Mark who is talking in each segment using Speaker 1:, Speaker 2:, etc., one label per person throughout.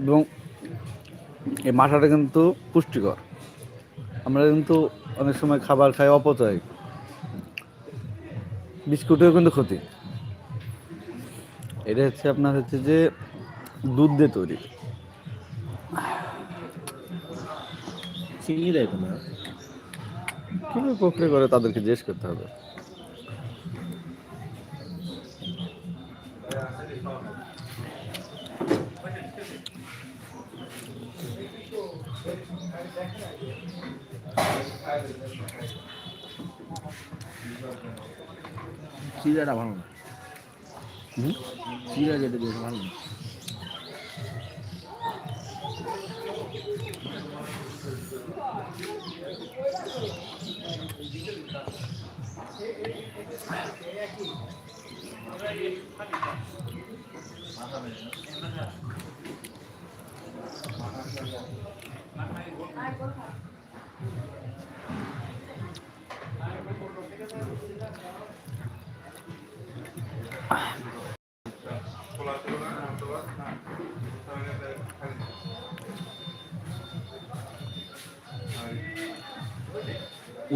Speaker 1: এবং এই মাঠাটা কিন্তু পুষ্টিকর। আমরা কিন্তু অনেক সময় খাবার খাই অপচয়। বিস্কুটেও কিন্তু ক্ষতি। এটা হচ্ছে আপনার হচ্ছে যে দুধ দিয়ে তৈরি।
Speaker 2: চিনি দেয় না
Speaker 1: কীভাবে প্রক্রিয়া করে তাদেরকে জিজ্ঞেস করতে হবে?
Speaker 2: চিরাটা ভালো না? চিরা যেটা দিয়েছে ভালো না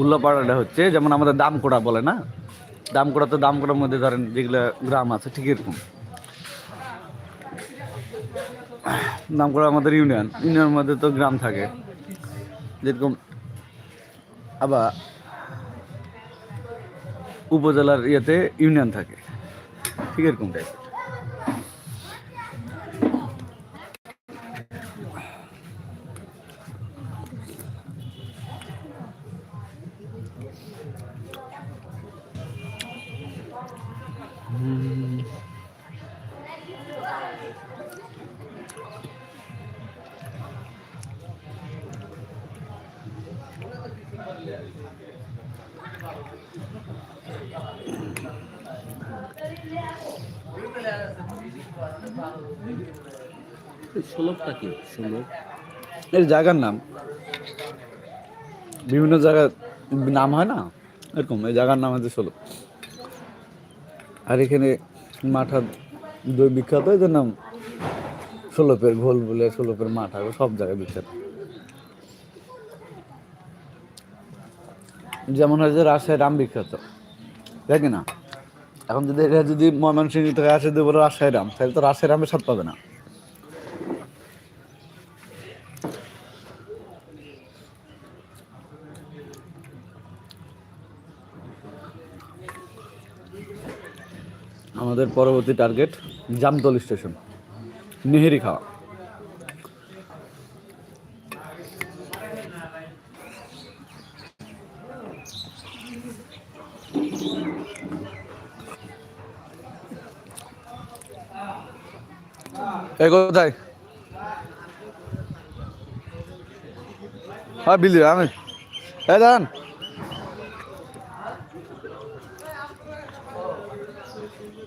Speaker 1: উল্লাপাড়াটা হচ্ছে যেমন আমাদের দামকোড়া বলে না? দামকোড়া তো দামকোড়ার মধ্যে ধরেন যেগুলো গ্রাম আছে, ঠিক এরকম। নামকোড়া আমাদের ইউনিয়ন। ইউনিয়নের মধ্যে তো গ্রাম থাকে। যেরকম আবার উপজেলার ইয়েতে ইউনিয়ন থাকে। ঠিক এরকম। টাইপ
Speaker 2: কি? সুলভ?
Speaker 1: জায়গার নাম। বিভিন্ন জায়গার নাম হয় না? এরকম, এই জায়গার নাম হচ্ছে ষোলো আর এখানে মাঠা দই বিখ্যাত এদের নাম ষোলোপের ঘোল বলে ষোলোপের মাঠা সব জায়গায় বিখ্যাত। যেমন হয় যে রাজশাহীর আম বিখ্যাত দেখি না? এখন যদি এটা যদি ময়মনসিংহ থেকে আসে দুবার রাজশাহী রাম, তাহলে তো রাজশাহী রামের স্বাদ পাবে না। আমাদের পরবর্তী টার্গেট জামতল স্টেশন নেহেরি খাওয়া। কোথায়? হ্যাঁ বিলি আমি। এই দাঁড়ান। Thank you.